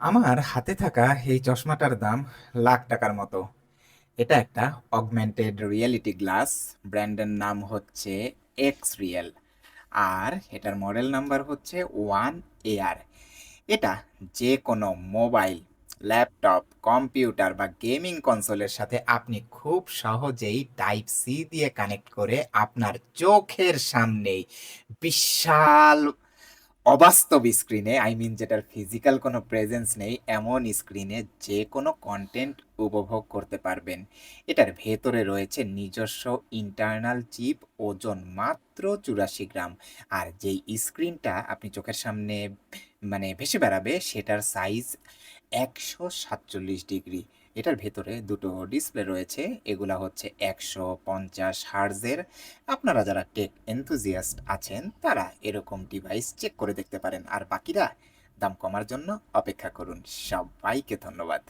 আমার হাতে থাকা এই চশমাটার দাম লাখ টাকার মতো। এটা একটা অগমেন্টেড রিয়েলিটি গ্লাস ব্র্যান্ডের নাম হচ্ছে এক্স রিয়েল আর এটার মডেল নাম্বার হচ্ছে ওয়ান এয়ার এটা যে কোনো মোবাইল ল্যাপটপ কম্পিউটার বা গেমিং কনসোলের সাথে আপনি খুব সহজেই টাইপ সি দিয়ে কানেক্ট করে আপনার চোখের সামনেই বিশাল অবাস্তব স্ক্রিনে আই মিন যেটার ফিজিক্যাল কোনো প্রেজেন্স নেই, এমন স্ক্রিনে যে কোনো কন্টেন্ট উপভোগ করতে পারবেন। এটার ভেতরে রয়েছে নিজস্ব ইন্টারনাল চিপ ওজন মাত্র চুরাশি গ্রাম। আর যেই স্ক্রিনটা আপনি চোখের সামনে মানে ভেসে বেড়াবে, সেটার সাইজ একশো সাতচল্লিশ ডিগ্রি। এটার ভেতরে দুটো ডিসপ্লে রয়েছে, এগুলা হচ্ছে একশো পঞ্চাশ হার্জের। আপনারা যারা টেক এনথুজিয়াস্ট আছেন, তারা এরকম ডিভাইস চেক করে দেখতে পারেন। আর বাকিরা দাম কমার জন্য অপেক্ষা করুন। সবাইকে ধন্যবাদ।